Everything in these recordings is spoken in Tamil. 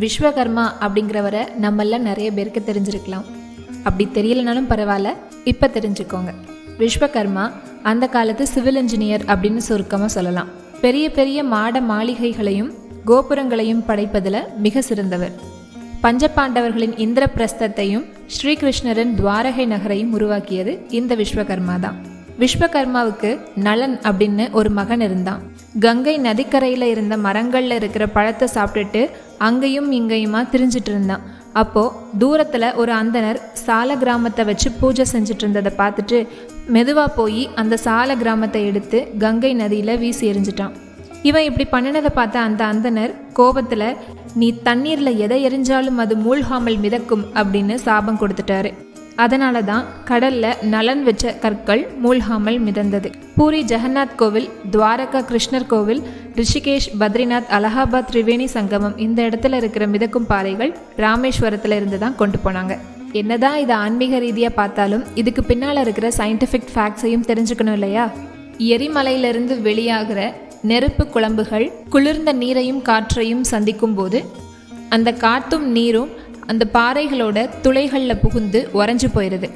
விஸ்வகர்மா அப்படிங்கிறவரை நம்மள நிறைய பேருக்கு தெரிஞ்சிருக்கலாம். அப்படி தெரியலனாலும் பரவாயில்ல இப்போ தெரிஞ்சுக்கோங்க. விஸ்வகர்மா அந்த காலத்து சிவில் இன்ஜினியர் அப்படின்னு சுருக்கமாக சொல்லலாம். பெரிய பெரிய மாட மாளிகைகளையும் கோபுரங்களையும் படைப்பதில் மிக சிறந்தவர். பஞ்சபாண்டவர்களின் இந்திரபிரஸ்தத்தையும் ஸ்ரீகிருஷ்ணரின் துவாரகை நகரையும் உருவாக்கியது இந்த விஸ்வகர்மா தான். விஸ்வகர்மாவுக்கு நலன் அப்படின்னு ஒரு மகன் இருந்தான். கங்கை நதிக்கரையில் இருந்த மரங்களில் இருக்கிற பழத்தை சாப்பிட்டுட்டு அங்கேயும் இங்கேயுமா திரிஞ்சிட்டு இருந்தான். அப்போது தூரத்தில் ஒரு அந்தனர் சால கிராமத்தை வச்சு பூஜை செஞ்சுட்டு இருந்ததை பார்த்துட்டு மெதுவாக போய் அந்த சால கிராமத்தை எடுத்து கங்கை நதியில் வீசி எரிஞ்சிட்டான் இவன் இப்படி பண்ணினதை பார்த்த அந்த அந்தனர் கோபத்தில் நீ தண்ணீரில் எதை எரிஞ்சாலும் அது மூழ்காமல் மிதக்கும் அப்படின்னு சாபம் கொடுத்துட்டாரு. அதனால தான் கடல்ல நலன் வச்ச கற்கள் மூழ்காமல் மிதந்தது. பூரி ஜெகநாத் கோவில் துவாரகா கிருஷ்ணர் கோவில் ரிஷிகேஷ் பத்ரிநாத் அலகாபாத் திரிவேணி சங்கமம் இந்த இடத்துல இருக்கிற மிதக்கும் பாறைகள் ராமேஸ்வரத்துல இருந்து தான் கொண்டு போனாங்க. என்னதான் இதை ஆன்மீக ரீதியாக பார்த்தாலும் இதுக்கு பின்னால் இருக்கிற சயின்டிஃபிக் ஃபேக்ட்ஸையும் தெரிஞ்சுக்கணும் இல்லையா? எரிமலையிலிருந்து வெளியாகிற நெருப்பு குழம்புகள் குளிர்ந்த நீரையும் காற்றையும் சந்திக்கும் போது அந்த காற்றும் நீரும் அந்த பாறைகளோட துளைகளில் புகுந்து உறைஞ்சு போயிடுது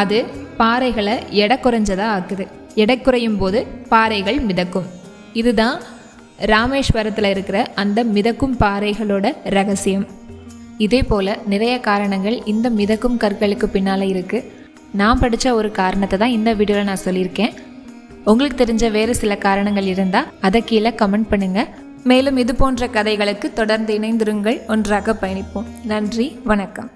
அது பாறைகளை எடை குறைஞ்சதாக ஆக்குது. எடை குறையும் போது பாறைகள் மிதக்கும். இதுதான் ராமேஸ்வரத்தில் இருக்கிற அந்த மிதக்கும் பாறைகளோட ரகசியம். இதே போல் நிறைய காரணங்கள் இந்த மிதக்கும் கற்களுக்கு பின்னால் இருக்குது நான் படித்த ஒரு காரணத்தை தான் இந்த வீடியோவில் நான் சொல்லியிருக்கேன். உங்களுக்கு தெரிஞ்ச வேறு சில காரணங்கள் இருந்தால் அதை கீழே கமெண்ட் பண்ணுங்கள் மேலும் இது போன்ற கதைகளுக்கு தொடர்ந்து இணைந்திருங்கள். ஒன்றாக பயணிப்போம். நன்றி வணக்கம்.